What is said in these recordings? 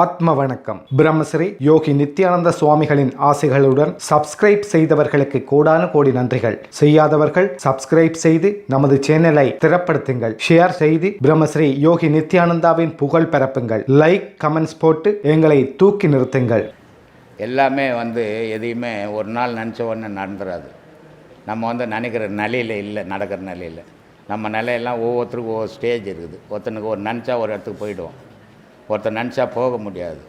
ஆத்ம வணக்கம் பிரம்மஸ்ரீ யோகி நித்யானந்த சுவாமிகளின் ஆசைகளுடன் சப்ஸ்கிரைப் செய்தவர்களுக்கு கோடான கோடி நன்றிகள். செய்யாதவர்கள் சப்ஸ்கிரைப் செய்து நமது சேனலை திறப்படுத்துங்கள். ஷேர் செய்து பிரம்மஸ்ரீ யோகி நித்யானந்தாவின் புகழ் பரப்புங்கள் லைக் கமெண்ட்ஸ் போட்டு எங்களை தூக்கி நிறுத்துங்கள். எல்லாமே வந்து எதையுமே ஒரு நாள் நினச்ச உடனே நடந்துடாது நம்ம வந்து நினைக்கிற நிலையில் இல்லை நடக்கிற நிலையில். நம்ம நிலையெல்லாம் ஒவ்வொருத்தருக்கும் ஒவ்வொரு ஸ்டேஜ் இருக்குது. ஒருத்தனுக்கு ஒரு நினச்சா ஒரு இடத்துக்கு போயிடுவோம். ஒருத்தர் நினச்சா போக முடியாது.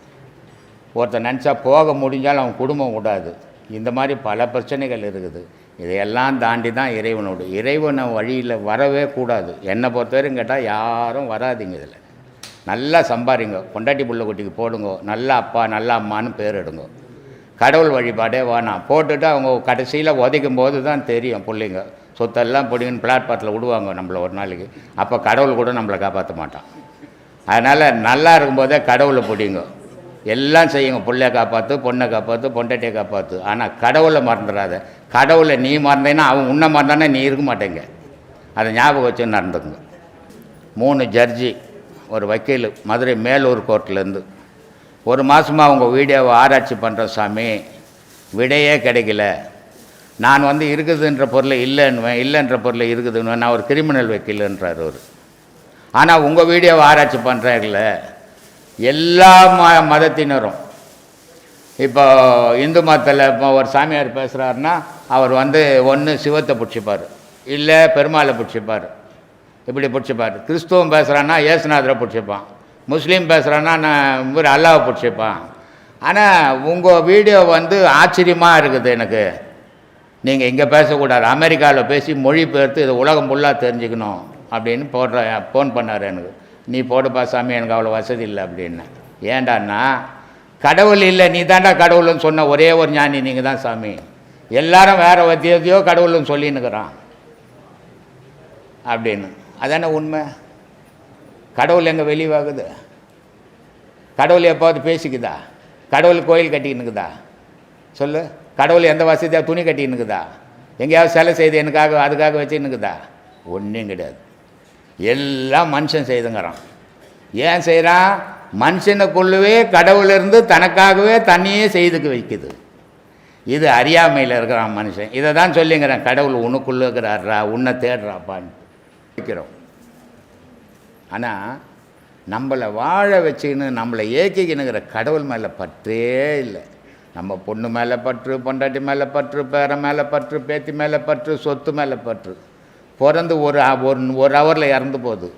ஒருத்தர் நினச்சா போக முடிஞ்சாலும் அவன் குடும்பம் விடாது. இந்த மாதிரி பல பிரச்சனைகள் இருக்குது. இதையெல்லாம் தாண்டி தான் இறைவனோடு. இறைவனை வழியில் வரவே கூடாது. என்னை பொறுத்தவரைக்கும் கேட்டால் யாரும் வராதீங்க இதில். நல்லா சம்பாரிங்க. பொண்டாட்டி புள்ள குட்டிக்கு போடுங்க. நல்ல அப்பா நல்ல அம்மான்னு பேர் எடுங்க. கடவுள் வழிபாடே வேணாம் போட்டுட்டு அவங்க கடைசியில் உதைக்கும் போது தான் தெரியும் பிள்ளைங்க. சொத்தெல்லாம் பிடிங்கன்னு பிளாட்பாத்தில் விடுவாங்க நம்மளை ஒரு நாளைக்கு. அப்போ கடவுள் கூட நம்மளை காப்பாற்ற மாட்டான். அதனால் நல்லா இருக்கும்போதே கடவுளை பிடிங்க. எல்லாம் செய்யுங்க. பிள்ளைய காப்பாற்று பொண்ணை காப்பாற்று பொண்டாட்டியை காப்பாற்று ஆனால் கடவுளை மறந்துடாத. கடவுளை நீ மறந்தேன்னா அவன் உன்னை மறந்தானே நீ இருக்க மாட்டேங்க. அதை ஞாபகம் வச்சு நடந்துக்குங்க. மூணு ஜட்ஜி ஒரு வக்கீல் மதுரை மேலூர் கோர்ட்லேருந்து. ஒரு மாதமாக அவங்க வீடியோவை ஆராய்ச்சி பண்ணுற சாமி விடையே கிடைக்கல. நான் வந்து இருக்குதுன்ற பொருளை இல்லைன்னுவேன் இல்லைன்ற பொருளை இருக்குதுன்னு நான் ஒரு கிரிமினல் வக்கீலுன்றார் அவர். ஆனால் உங்கள் வீடியோவை ஆராய்ச்சி பண்ணுறாங்கல்ல எல்லா ம மதத்தினரும். இப்போ இந்து மதத்தில் இப்போ ஒரு சாமியார் பேசுகிறாருன்னா அவர் வந்து ஒன்று சிவத்தை பிடிச்சிப்பார். இல்லை பெருமாளை பிடிச்சிப்பார். இப்படி பிடிச்சிப்பார். கிறிஸ்துவம் பேசுகிறான்னா ஏசுநாதரை பிடிச்சிப்பான். முஸ்லீம் பேசுகிறான்னா நான் இவர் அல்லாவை பிடிச்சிப்பான். ஆனால் உங்கள் வீடியோ வந்து ஆச்சரியமாக இருக்குது எனக்கு. நீங்கள் இங்கே பேசக்கூடாது. அமெரிக்காவில் பேசி மொழி பெயர்த்து இது உலகம் ஃபுல்லாக தெரிஞ்சுக்கணும். அப்படின்னு போடுற ஃபோன் பண்ணார் எனக்கு. நீ போடுப்பா சாமி எனக்கு அவ்வளோ வசதி இல்லை அப்படின்னு. ஏண்டான்னா கடவுள் இல்லை நீ தாண்டா கடவுள்னு சொன்ன ஒரே ஒரு ஞானி நீங்கள் தான் சாமி. எல்லாரும் வேறு வத்தியத்தையோ கடவுள்னு சொல்லின்னுக்கிறான். அப்படின்னு. அதானே உண்மை? கடவுள் எங்கே வெளிவாகுது? கடவுள் எப்போது பேசிக்குதா? கடவுள் கோயில் கட்டிக்கினுக்குதா சொல்லு. கடவுள் எந்த வசதியாக துணி கட்டின்னுக்குதா? எங்கேயாவது சிலை செய்து எனக்காக அதுக்காக வச்சுன்னுக்குதா? ஒன்றும் கிடையாது. எல்லாம் மனுஷன் செய்துங்கிறான். ஏன் செய்கிறான் மனுஷனுக்குள்ளவே கடவுளிருந்து தனக்காகவே தண்ணியே செய்துக்க வைக்குது. இது அறியாமையில் இருக்கிறான் மனுஷன். இதை தான் சொல்லிங்கிறேன். கடவுள் உனக்குள்ளே இருக்கிறாரா உன்னை தேடுறாப்பான்னு. வைக்கிறோம் ஆனால் நம்மளை வாழ வச்சுக்கின்னு நம்மளை ஏக்கிக்கணுங்கிற கடவுள் மேலே பற்றே இல்லை. நம்ம பொண்ணு மேலே பற்று பொண்டாட்டி மேலே பற்று பேரன் மேலே பற்று பேத்தி மேலே பற்று சொத்து மேலே பற்று. பிறந்து ஒரு ஒரு ஒரு ஹவரில் இறந்து போகுது.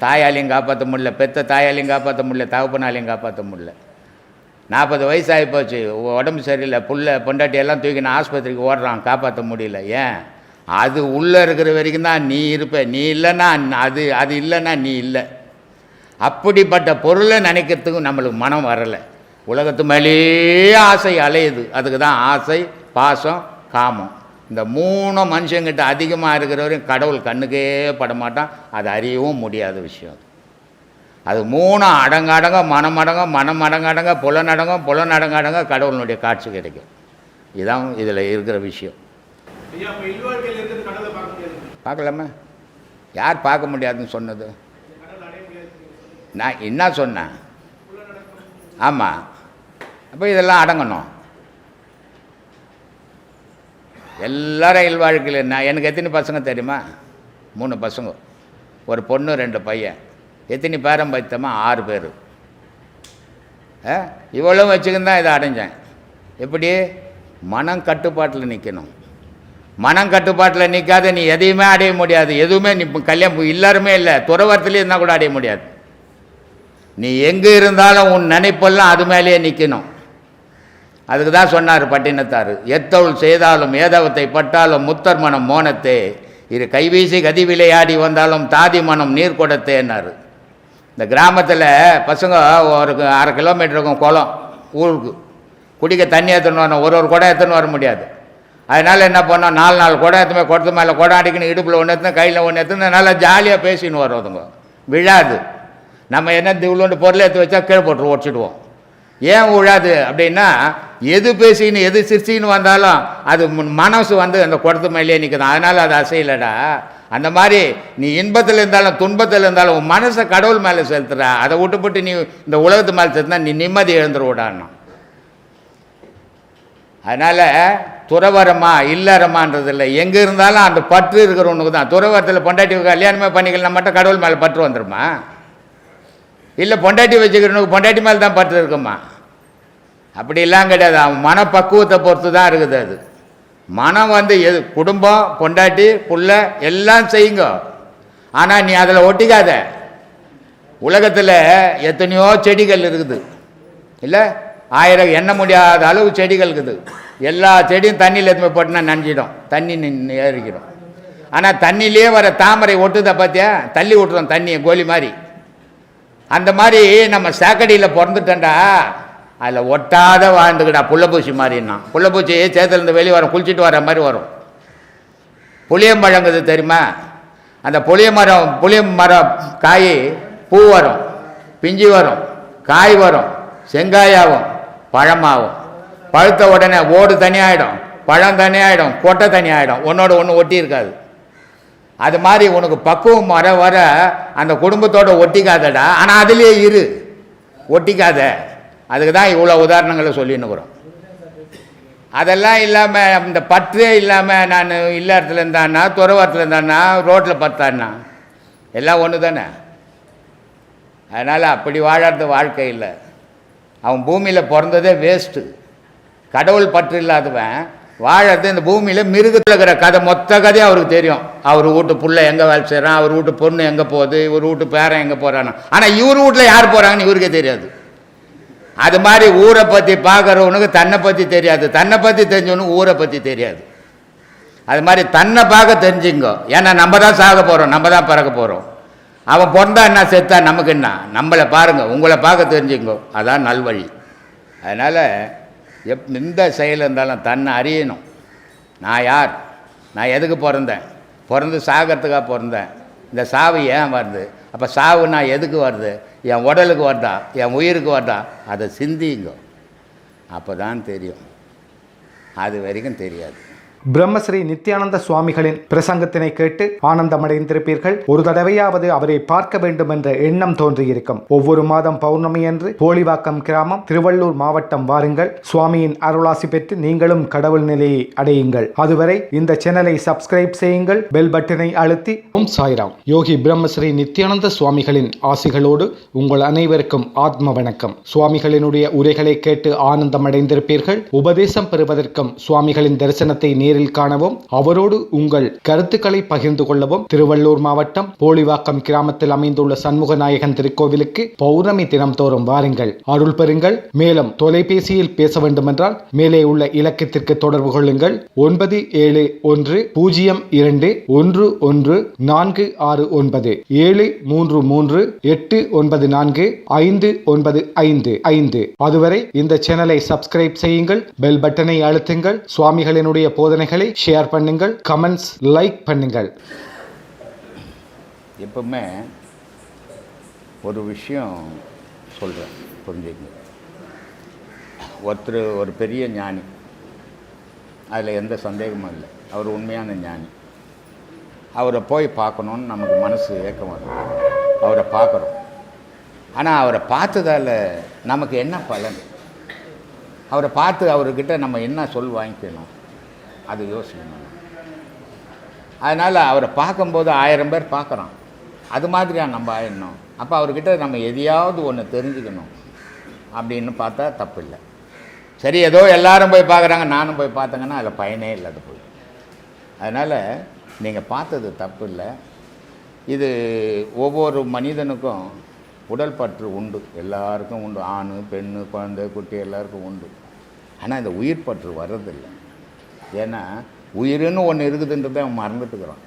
தாயாலையும் காப்பாற்ற முடியல. பெத்த தாயாலையும் காப்பாற்ற முடியல. தகப்பனாலையும் காப்பாற்ற முடியல. நாற்பது வயசு ஆகி போச்சு. உடம்பு சரியில்லை. புள்ள பொண்டாட்டி எல்லாம் தூக்கின ஆஸ்பத்திரிக்கு ஓடுறான். காப்பாற்ற முடியல. ஏன்? அது உள்ளே இருக்கிற வரைக்கும் தான் நீ இருப்ப. நீ இல்லைன்னா அது அது இல்லைன்னா நீ இல்லை. அப்படிப்பட்ட பொருளை நினைக்கிறதுக்கும் நம்மளுக்கு மனம் வரலை. உலகத்து மேலேயே ஆசை அலையுது. அதுக்கு தான் ஆசை பாசம் காமம். இந்த மூணு மனுஷங்கிட்ட அதிகமாக இருக்கிற வரையும் கடவுள் கண்ணுக்கே படமாட்டான். அது அறியவும் முடியாத விஷயம் அது. மூணு அடங்க அடங்க மனம் அடங்க மனம் அடங்க அடங்க புலன் அடங்க புலன் அடங்க அடங்க கடவுளுடைய காட்சி கிடைக்கும். இதுதான் இதில் இருக்கிற விஷயம். பார்க்கலாமா. யார் பார்க்க முடியாதுன்னு சொன்னது? நான் என்ன சொன்னேன்? ஆமாம் அப்போ இதெல்லாம் அடங்கணும். எல்லாரும் இல்வாழ்க்கையில் நான் எனக்கு எத்தனை பசங்க தெரியுமா? மூணு பசங்க. ஒரு பொண்ணு ரெண்டு பையன். எத்தனை பேரம் பைத்தமா? ஆறு பேர். இவ்வளோ வச்சுக்கின்னு தான் இதை அடைஞ்சேன். எப்படி? மனம் கட்டுப்பாட்டில் நிற்கணும் மனம் கட்டுப்பாட்டில் நிற்காத நீ எதையுமே அடைய முடியாது. எதுவுமே நீ கல்யாணம் எல்லாருமே இல்லை. துறவரத்துலேயே இருந்தால் கூட அடைய முடியாது. நீ எங்கே இருந்தாலும் உன் நினைப்பெல்லாம் அது மேலேயே நிற்கணும் அதுக்கு தான் சொன்னார் பட்டினத்தார். எத்தவுள் செய்தாலும் ஏதவத்தை பட்டாலும் முத்தர் மனம் மோனத்தே. இரு கைவீசி கதி விளையாடி வந்தாலும் தாதி மனம் நீர் கொடுத்தேன்னாரு இந்த கிராமத்தில் பசங்க ஒரு அரை கிலோமீட்டருக்கும் குளம் ஊருக்கு. குடிக்க தண்ணி எடுத்துன்னு வரணும். ஒரு ஒரு குடம் எடுத்துன்னு வர முடியாது. அதனால் என்ன பண்ணோம்? நாலு நாலு குடம் எடுத்துமே குடத்து மேலே குடம் அடிக்கணும். இடுப்பில் ஒன்று எடுத்துன்னு கையில் ஒன்று எடுத்துன்னு நல்லா ஜாலியாக பேசின்னு வர்றதுங்க. விழாது. நம்ம என்ன இவ்வளோண்டு பொருளை எடுத்து வச்சா கீழே போட்டு ஓடிச்சிடுவோம். ஏன் விழாது அப்படின்னா எது பேசின்னு எது சிரிச்சின்னு வந்தாலும் அது மனசு வந்து அந்த குடத்து மேலேயே நிற்குது அதனால் அது அசையலடா. அந்த மாதிரி நீ இன்பத்தில் இருந்தாலும் துன்பத்தில் இருந்தாலும் உன் மனசை கடவுள் மேலே செலுத்துற. அதை விட்டுப்பட்டு நீ இந்த உலகத்து மேலே செலுத்தினா நீ நிம்மதி எழுந்துருவிடான்னு அதனால் துறவரமா இல்லறமான்றது இல்லை எங்கே இருந்தாலும் அந்த பற்று இருக்கிறவனுக்கு தான். துறவரத்தில் பொண்டாட்டி கல்யாணமே பண்ணிக்கலாம் மட்டும் கடவுள் மேலே பற்று வந்துருமா? இல்லை பொண்டாட்டி வச்சுக்கிறவனுக்கு பொண்டாட்டி மேலே தான் பற்று இருக்குமா? அப்படிலாம் கிடையாது. அவன் மனப்பக்குவத்தை பொறுத்து தான் இருக்குது அது. மனம் வந்து எது குடும்பம் பொண்டாட்டி புள்ள எல்லாம் செய்யுங்க. ஆனால் நீ அதில் ஒட்டிக்காத. உலகத்தில் எத்தனையோ செடிகள் இருக்குது. இல்லை? ஆயிரம் எண்ண முடியாத அளவு செடிகள் இருக்குது. எல்லா செடியும் தண்ணியில் எதுவுமே போட்டுனா நனைஞ்சிடும். தண்ணி நின்று ஏறிக்கிறோம் ஆனால் தண்ணியிலே வர தாமரை ஒட்டுதை பார்த்தியா தள்ளி விட்டுறோம் தண்ணியை கோலி மாதிரி. அந்த மாதிரி நம்ம சாக்கடியில் பிறந்துட்டேன்டா. அதில் ஒட்டாத வாழ்ந்துக்கிட்டா புள்ளப்பூச்சி மாதிரின்னா. புள்ளப்பூச்சி சேத்துலேருந்து வெளியே வரும் குளிச்சுட்டு வர மாதிரி வரும். புளியம்பழங்குது தெரியுமா? அந்த புளிய மரம் புளிய மரம் காய் பூ வரும் பிஞ்சு வரும் காய் வரும் செங்காயாகும் பழமாகும் பழுத்த உடனே ஓடு தனியாகிடும் பழம் தனியாகிடும் கொட்டை தனியாகிடும் ஒன்னோட ஒன்று ஒட்டி இருக்காது. அது மாதிரி உனக்கு பக்குவம் வர வர அந்த குடும்பத்தோட ஒட்டிக்காதடா. ஆனால் அதுலேயே இரு. ஒட்டிக்காத. அதுக்கு தான் இவ்வளோ உதாரணங்களை சொல்லின்னுக்குறோம் அதெல்லாம் இல்லாமல் இந்த பற்றே இல்லாமல் நான் இல்லறத்துல இருந்தான்னா துறவரத்தில் இருந்தான்னா ரோட்டில் பார்த்தான்னா எல்லாம் ஒன்று தானே அதனால் அப்படி வாழறது வாழ்க்கை இல்லை. அவன் பூமியில் பிறந்ததே வேஸ்ட்டு கடவுள் பற்று இல்லாதவன் வாழறது இந்த பூமியில் மிருகத்தில் இருக்கிற கதை மொத்த கதையும் அவருக்கு தெரியும். அவர் வீட்டு புள்ள எங்கே வேலை செய்கிறான் அவர் வீட்டு பொண்ணு எங்கே போகுது இவர் வீட்டு பேரன் எங்கே போகிறான்னு ஆனால் இவர் வீட்டில் யார் போகிறாங்கன்னு இவருக்கே தெரியாது. அது மாதிரி ஊரை பற்றி பார்க்குறவனுக்கு தன்னை பற்றி தெரியாது. தன்னை பற்றி தெரிஞ்சவனுக்கு ஊரை பற்றி தெரியாது. அது மாதிரி தன்னை பார்க்க தெரிஞ்சுங்கோ. ஏன்னா நம்ம தான் சாக போகிறோம் நம்ம தான் பிறக்க போகிறோம் அவன் பிறந்தா என்ன செத்தா நமக்கு என்ன? நம்மளை பாருங்கள் உங்களை பார்க்க தெரிஞ்சுங்கோ. அதான் நல்வழி. அதனால் எப் எந்த செயல் இருந்தாலும் தன்னை அறியணும். நான் யார்? நான் எதுக்கு பிறந்தேன்? பிறந்து சாகிறதுக்காக பிறந்தேன்? இந்த சாவு ஏன் வருது? அப்போ சாவு நான் எதுக்கு வருது? என் உடலுக்கு வருதா? என் உயிருக்கு வருதா? அதை சிந்திங்க. அப்போ தான் தெரியும். அது வரைக்கும் தெரியாது. பிரம்மஸ்ரீ நித்யானந்த சுவாமிகளின் பிரசங்கத்தினை கேட்டு ஆனந்தமடைந்திருப்பீர்கள். ஒரு தடவையாவது அவரை பார்க்க வேண்டும் என்ற எண்ணம் தோன்றியிருக்கும். ஒவ்வொரு மாதம் பௌர்ணமி அன்று போலிவாக்கம் கிராமம் திருவள்ளூர் மாவட்டம் வாருங்கள். சுவாமியின் அருளாசி பெற்று நீங்களும் கடவுள் நிலையை அடையுங்கள். அதுவரை இந்த சேனலை சப்ஸ்கிரைப் செய்யுங்கள். பெல் பட்டனை அழுத்தி ஓம் சாய்ராம். யோகி பிரம்மஸ்ரீ நித்யானந்த சுவாமிகளின் ஆசிகளோடு உங்கள் அனைவருக்கும் ஆத்ம வணக்கம். சுவாமிகளினுடைய உரைகளை கேட்டு ஆனந்தமடைந்திருப்பீர்கள். உபதேசம் பெறுவதற்கும் சுவாமிகளின் தரிசனத்தை நேரில் காணவும் அவரோடு உங்கள் கருத்துக்களை பகிர்ந்து கொள்ளவும் திருவள்ளூர் மாவட்டம் போலிவாக்கம் கிராமத்தில் அமைந்துள்ள சண்முக நாயகன் திருக்கோவிலுக்கு பௌர்ணமி தினம்தோறும் வாருங்கள். அருள் பெறுங்கள். மேலும் தொலைபேசியில் பேச வேண்டுமென்றால் மேலே உள்ள இலக்கத்திற்கு தொடர்பு கொள்ளுங்கள். ஒன்பது ஏழு ஒன்று பூஜ்ஜியம் இரண்டு ஒன்று ஒன்று நான்கு ஆறு ஒன்பது ஏழு மூன்று மூன்று எட்டு ஒன்பது நான்கு ஐந்து ஒன்பது ஐந்து ஐந்து. அதுவரை இந்த சேனலை சப்ஸ்கிரைப் செய்யுங்கள். பெல் பட்டனை அழுத்துங்கள். சுவாமிகளினுடைய போதனைகளை ஷேர் பண்ணுங்கள் கமெண்ட்ஸ் லைக் பண்ணுங்கள். எப்பவுமே ஒரு விஷயம் சொல்கிறேன் புரிஞ்சுக்கங்க. ஒருத்தர் ஒரு பெரிய ஞானி. அதில் எந்த சந்தேகமும் இல்லை. அவர் உண்மையான ஞானி. அவரை போய் பார்க்கணுன்னு நமக்கு மனசு ஏக்கம் வரும் அவரை பார்க்குறோம். ஆனால் அவரை பார்த்ததால நமக்கு என்ன பலன்? அவரை பார்த்து அவர்கிட்ட நம்ம என்ன சொல் வாங்கிக்கணும்? அது யோசிக்கணும் அதனால் அவரை பார்க்கும்போது ஆயிரம் பேர் பார்க்குறோம் அது மாதிரியா நம்ம ஆயிடணும் அப்போ அவர்கிட்ட நம்ம எதையாவது ஒன்று தெரிஞ்சுக்கணும். அப்படின்னு பார்த்தா தப்பு இல்லை சரி ஏதோ எல்லாரும் போய் பார்க்குறாங்க நானும் போய் பார்த்தேங்கன்னா அதில் பயனே இல்லாத போய். அதனால் நீங்கள் பார்த்தது தப்பு இல்லை இது ஒவ்வொரு மனிதனுக்கும் உடல் பற்று உண்டு. எல்லாருக்கும் உண்டு. ஆண் பெண் குழந்தை குட்டி எல்லாருக்கும் உண்டு. ஆனால் இந்த உயிர் பற்று வர்றதில்லை. ஏன்னா உயிர்னு ஒன்று இருக்குதுன்றதை அவன் மறந்துட்டுக்கிறான்.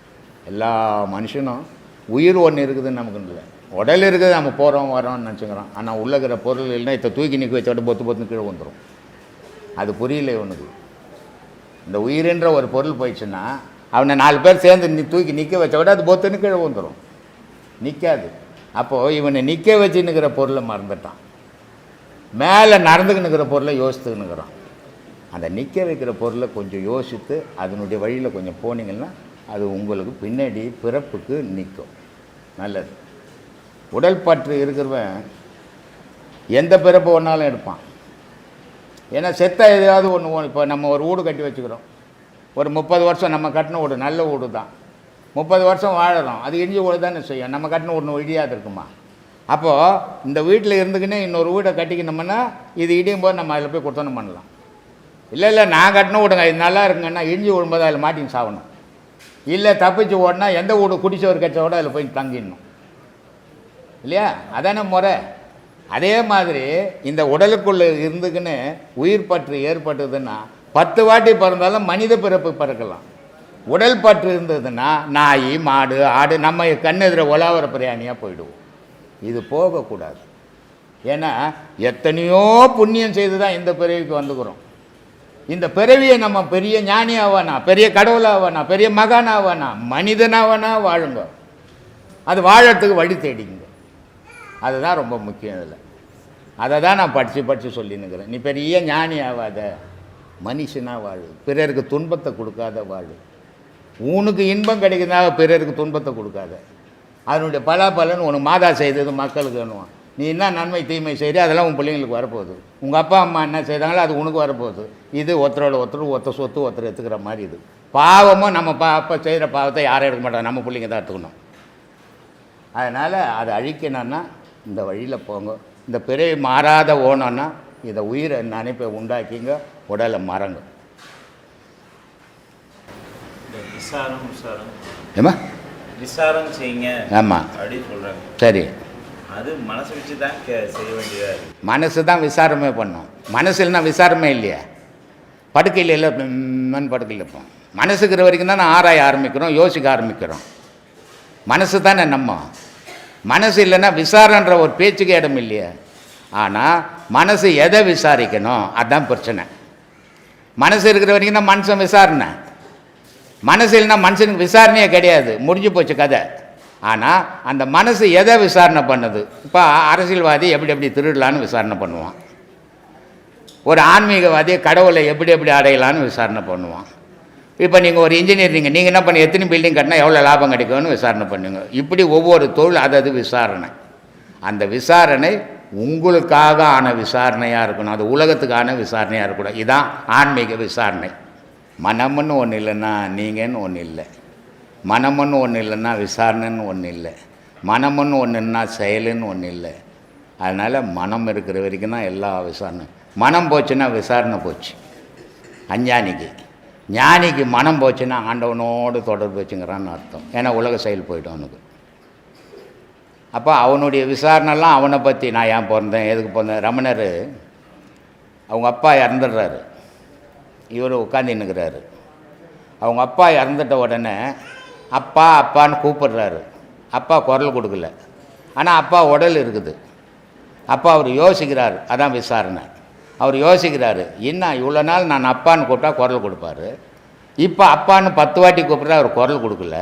எல்லா மனுஷனும் உயிர் ஒன்று இருக்குதுன்னு நமக்கு இல்லை. உடல் இருக்குது நம்ம போகிறோம் வரோம்னு நினச்சிக்கிறோம் ஆனால் உள்ளே இருக்கிற பொருள் இல்லைன்னா இதை தூக்கி நிற்க வச்சோட பொத்து பொத்துன்னு கீழே வந்துடும் அது புரியல இவனுக்கு இந்த உயிர்ன்ற ஒரு பொருள் போயிடுச்சுன்னா அவனை நாலு பேர் சேர்ந்து நீ தூக்கி நிற்க வச்ச விட அது பொத்துன்னு கீழே வந்துடும் நிற்காது அப்போது இவனை நிற்க வச்சுன்னுக்கிற பொருளை மறந்துட்டான். மேலே நடந்துக்கினுக்கிற பொருளை யோசித்துக்கினுக்கிறான் அந்த நிற்க வைக்கிற பொருளை கொஞ்சம் யோசித்து அதனுடைய வழியில் கொஞ்சம் போனீங்கன்னா அது உங்களுக்கு பின்னாடி பிறப்புக்கு நிற்கும் நல்லது. உடல் பற்று இருக்கிறவன் எந்த பிறப்பு ஒன்றாலும் எடுப்பான். ஏன்னா செத்த எதையாவது ஒன்று இப்போ நம்ம ஒரு வீடு கட்டி வச்சுக்கிறோம். ஒரு முப்பது வருஷம் நம்ம கட்டின வீடு நல்ல வீடு தான். முப்பது வருஷம் வாழறோம். அது இடிஞ்சு வீடு தானே செய்யும். நம்ம கட்டின ஒன்று இடியாது இருக்குமா? அப்போது இந்த வீட்டில் இருந்துக்கினே இன்னொரு வீடை கட்டிக்கணும்னா இது இடியும் போது நம்ம அதில் போய் கொடுத்தோன்னு பண்ணலாம். இல்லை இல்லை நான் கட்டின விடுங்க இது நல்லா இருக்குங்கன்னா இஞ்சி விழும்போது அதில் மாட்டின்னு சாகணும். இல்லை தப்பிச்சு ஓடனா எந்த வீடு குடிச்சவர் கச்சவோட அதில் போய் தங்கிடணும். இல்லையா? அதான முறை. அதே மாதிரி இந்த உடலுக்குள்ளே இருந்துக்குன்னு உயிர் பற்று ஏற்பட்டதுன்னா பத்து வாட்டி பிறந்தாலும் மனித பிறப்பு பிறக்கலாம். உடல் பற்று இருந்ததுன்னா நாய் மாடு ஆடு நம்ம கண்ணெதிர உலாவர பிரயாணியாக போயிடுவோம். இது போகக்கூடாது. ஏன்னா எத்தனையோ புண்ணியம் செய்து தான் இந்த பிறவிக்கு வந்துக்கிறோம். இந்த பிறவியை நம்ம பெரிய ஞானி ஆவானா பெரிய கடவுள் பெரிய மகான் ஆவானா மனிதனாவானா வாழுங்க. அது வாழறதுக்கு வழி தேடிங்க. அதுதான் ரொம்ப முக்கியம் இதில். அதை தான் நான் படித்து படித்து சொல்லினுக்கிறேன் நீ பெரிய ஞானி ஆகாத மனுஷனாக வாழு. பிறருக்கு துன்பத்தை கொடுக்காத வாழு. உனக்கு இன்பம் கிடைக்கிறதாக பிறருக்கு துன்பத்தை கொடுக்காத. அதனுடைய பலாபலன் உனக்கு மாதா செய்தது மக்களுக்கு வேணுவான் நீ என்ன நன்மை தீமை செய்கிற அதெல்லாம் உன் பிள்ளைங்களுக்கு வரப்போகுது. உங்கள் அப்பா அம்மா என்ன செய்தாங்களோ அது உனக்கு வரப்போகுது. இது ஒருத்தரோட ஒருத்தர் ஒருத்தர் சொத்து ஒருத்தர் எடுத்துக்கிற மாதிரி இது. பாவமும் நம்ம பா அப்போ செய்கிற பாவத்தை யாரும் எடுக்க மாட்டாங்க. நம்ம பிள்ளைங்க தான் எடுத்துக்கணும். அதனால் அதை அழிக்கணும்னா இந்த வழியில் போங்க. இந்த பிறவி மாறாத ஓணும்னா இதை உயிரை நினைப்பை உண்டாக்கிங்க உடலை மறங்க. ஏமா செய்யுங்க ஆமாம் சரி. அது மனசு வச்சு தான் செய்ய வேண்டியதாக இருக்குது மனசு தான் விசாரமே பண்ணும். மனசு இல்லைன்னா விசாரமே இல்லையா? படுக்கையில் இல்லை மண் படுக்கையில் இருப்போம். மனசுக்கிற வரைக்கும் தான் ஆராய ஆரம்பிக்கிறோம் யோசிக்க ஆரம்பிக்கிறோம். மனசு தானே நம்ம. மனசு இல்லைன்னா விசாரன்ற ஒரு பேச்சுக்கு இடம் இல்லையா. ஆனால் மனசு எதை விசாரிக்கணும்? அதுதான் பிரச்சனை. மனசு இருக்கிற வரைக்கும் தான் மனுஷன் விசாரணை. மனசு இல்லைன்னா மனுஷனுக்கு விசாரணையே கிடையாது. முடிஞ்சு போச்சு கதை. ஆனால் அந்த மனசு எதை விசாரணை பண்ணுது? இப்போ அரசியல்வாதி எப்படி எப்படி திருடலான்னு விசாரணை பண்ணுவான். ஒரு ஆன்மீகவாதி கடவுளை எப்படி எப்படி அடையலான்னு விசாரணை பண்ணுவான். இப்போ நீங்கள் ஒரு இன்ஜினியர் நீங்கள் நீங்கள் என்ன பண்ணி எத்தனை பில்டிங் கட்டினா எவ்வளோ லாபம் கிடைக்கும்னு விசாரணை பண்ணுங்க. இப்படி ஒவ்வொரு தொழில் அது அது விசாரணை. அந்த விசாரணை உங்களுக்காக ஆன விசாரணையாக இருக்கணும். அது உலகத்துக்கான விசாரணையாக இருக்கக்கூடாது. இதுதான் ஆன்மீக விசாரணை. மனம்னு ஒன்று இல்லைன்னா நீங்கன்னு ஒன்று இல்லை. மனம்னு ஒன்று இல்லைன்னா விசாரணைன்னு ஒன்று இல்லை. மனம்னு ஒன்றுன்னா செயலுன்னு ஒன்று இல்லை. அதனால் மனம் இருக்கிற வரைக்கும் தான் எல்லா விசாரணை. மனம் போச்சுன்னா விசாரணை போச்சு. அஞ்ஞானிக்கு. ஞானிக்கு மனம் போச்சுன்னா ஆண்டவனோடு தொடர்பு வச்சுங்கிறான்னு அர்த்தம். ஏன்னா உலக செயல் போய்டும் அவனுக்கு. அப்போ அவனுடைய விசாரணைலாம் அவனை பற்றி நான் ஏன் பிறந்தேன் எதுக்கு பிறந்தேன்? ரமணர் அவங்க அப்பா இறந்துடுறாரு. இவர் உட்காந்துன்னுக்கிறாரு அவங்க அப்பா இறந்துட்ட உடனே அப்பா அப்பான்னு கூப்பிடுறாரு. அப்பா குரல் கொடுக்கல. ஆனால் அப்பா உடல் இருக்குது. அப்பா அவர் யோசிக்கிறார். அதான் விசாரணை. அவர் யோசிக்கிறாரு என்ன இவ்வளோ நாள் நான் அப்பான்னு கூப்பிட்டா குரல் கொடுப்பாரு? இப்போ அப்பான்னு பத்து வாட்டி கூப்பிட்றா அவர் குரல் கொடுக்கல.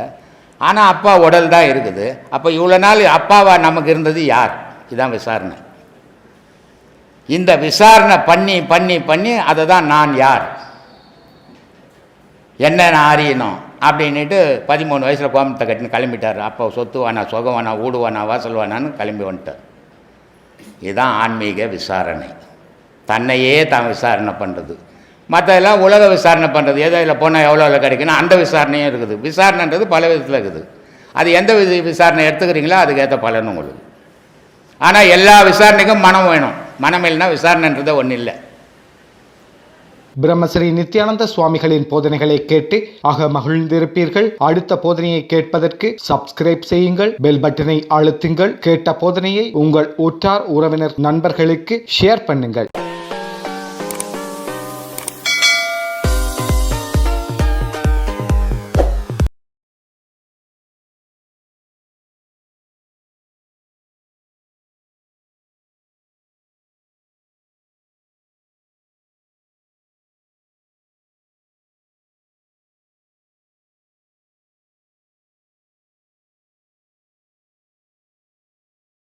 ஆனால் அப்பா உடல் தான் இருக்குது. அப்போ இவ்வளோ நாள் அப்பாவா நமக்கு இருந்தது யார்? இதுதான் விசாரணை. இந்த விசாரணை பண்ணி பண்ணி பண்ணி அதை தான் நான் யார்? என்ன நான் அறியணும்? அப்படின்ட்டு பதிமூணு வயசில் கோமத்தை கட்டின்னு கிளம்பிட்டார். அப்போ சொத்து வேணா சுகம் வேணா வீடு வேணா வாசல் வேணான்னு கிளம்பி வந்துட்டார். இதுதான் ஆன்மீக விசாரணை. தன்னையே தான் விசாரணை பண்ணுறது மற்றதெல்லாம் உலக விசாரணை பண்ணுறது ஏதோ இதில் போனால் எவ்வளோ எவ்வளோ கிடைக்குன்னா அந்த விசாரணையும் இருக்குது. விசாரணைன்றது பல விதத்தில் இருக்குது. அது எந்த வித விசாரணை எடுத்துக்கிறீங்களோ அதுக்கேற்ற பலன் உங்களுக்கு. ஆனால் எல்லா விசாரணைக்கும் மனம் வேணும். மனம் இல்லைன்னா விசாரணைன்றதே ஒன்றும் இல்லை பிரம்மஸ்ரீ நித்யானந்த சுவாமிகளின் போதனைகளை கேட்டு ஆக மகிழ்ந்திருப்பீர்கள். அடுத்த போதனையை கேட்பதற்கு சப்ஸ்கிரைப் செய்யுங்கள் பெல் பட்டனை அழுத்துங்கள். கேட்ட போதனையை உங்கள் உற்றார் உறவினர் நண்பர்களுக்கு ஷேர் பண்ணுங்கள்.